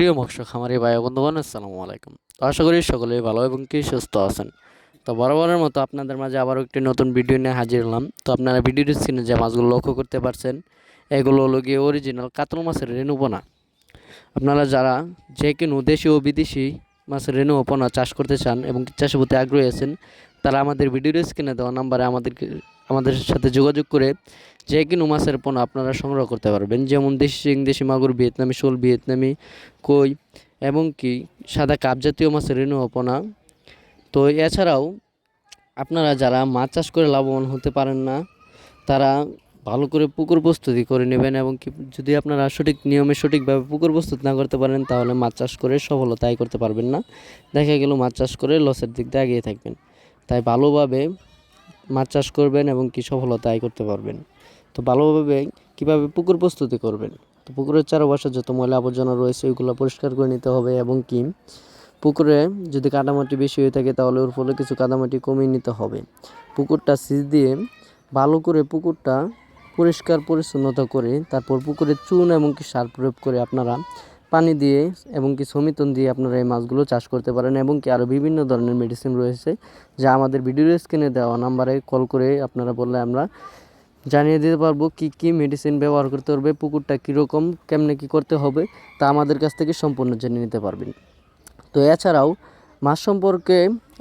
প্রিয় মৎস্য খামারি ভাই বন্ধুগণ, আসসালামু আলাইকুম। তো আশা করি সকলেই ভালো এবং কি সুস্থ আছেন। তো বরাবরের মতো আপনাদের মাঝে আবারও একটি নতুন ভিডিও নিয়ে হাজির হলাম। তো আপনারা ভিডিওটি স্ক্রিনে যে মাছগুলো লক্ষ্য করতে পারছেন, এগুলো হলো গিয়ে অরিজিনাল কাতল মাছের রেণুপোনা আপনারা যারা যে কোনো দেশি ও বিদেশি মাছের রেণুপোনা চাষ করতে চান এবং চাষের প্রতি আগ্রহী আছেন, তারা আমাদের ভিডিওর স্ক্রিনে দেওয়া নাম্বারে আমাদেরকে আমাদের সাথে যোগাযোগ করে যে কোনো মাছের পণ্য আপনারা সংগ্রহ করতে পারবেন। যেমন দেশি শিং, দেশি মাগুর, ভিয়েতনামি, শোল, ভিয়েতনামি, কই এবং কি সাদা কাপ জাতীয় মাছের রেণুপোনা তো এছাড়াও আপনারা যারা মাছ চাষ করে লাভবান হতে পারেন না, তারা ভালো করে পুকুর প্রস্তুতি করে নেবেন এবং কি যদি আপনারা সঠিক নিয়মে সঠিকভাবে পুকুর প্রস্তুত না করতে পারেন, তাহলে মাছ চাষ করে সফলতাই করতে পারবেন না। দেখা গেল মাছ চাষ করে লসের দিক দিয়ে এগিয়ে থাকবেন। তাই ভালোভাবে মাছ চাষ করবেন এবং কি সফলতা আয় করতে পারবেন। তো ভালোভাবে কীভাবে পুকুর প্রস্তুতি করবেন? তো পুকুরের চারপাশে যত ময়লা আবর্জনা রয়েছে, ওইগুলো পরিষ্কার করে নিতে হবে এবং কি পুকুরে যদি কাদামাটি বেশি হয়ে থাকে তাহলে ওর ফলে কিছু কাদামাটি কমিয়ে নিতে হবে। পুকুরটা সিজ দিয়ে ভালো করে পুকুরটা পরিষ্কার পরিচ্ছন্নতা করে তারপর পুকুরে চুন এবং কি সার প্রয়োগ করে আপনারা পানি দিয়ে এবং কি সমিতন দিয়ে আপনারা এই মাছগুলো চাষ করতে পারেন এবং কি আরও বিভিন্ন ধরনের মেডিসিন রয়েছে, যা আমাদের ভিডিওর স্ক্রিনে দেওয়া নাম্বারে কল করে আপনারা বললে আমরা জানিয়ে দিতে পারব কি কি মেডিসিন ব্যবহার করতে পারবে পুকুরটা কীরকম, কেমনে কী করতে হবে, তা আমাদের কাছ থেকে সম্পূর্ণ জেনে নিতে পারবেন। তো এছাড়াও মাছ সম্পর্কে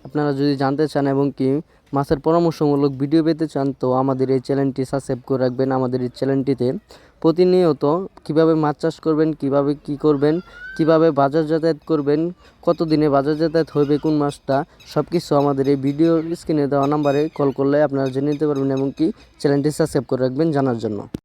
আপনারা যদি জানতে চান এবং কি মাছের পরামর্শমূলক ভিডিও পেতে চান, তো আমাদের এই চ্যানেলটি সাবস্ক্রাইব করে রাখবেন। আমাদের এই চ্যানেলটিতে প্রতিনিয়ত কীভাবে মাছ চাষ করবেন, কীভাবে কি করবেন, কীভাবে বাজার যাতায়াত করবেন কত দিনে বাজার যাতায়াত হবে, কোন মাছটা সব কিছু আমাদের এই ভিডিও স্ক্রিনে দেওয়া নাম্বারে কল করলে আপনারা জেনে নিতে পারবেন, এমনকি চ্যানেলটি সাবস্ক্রাইব করে রাখবেন জানার জন্য।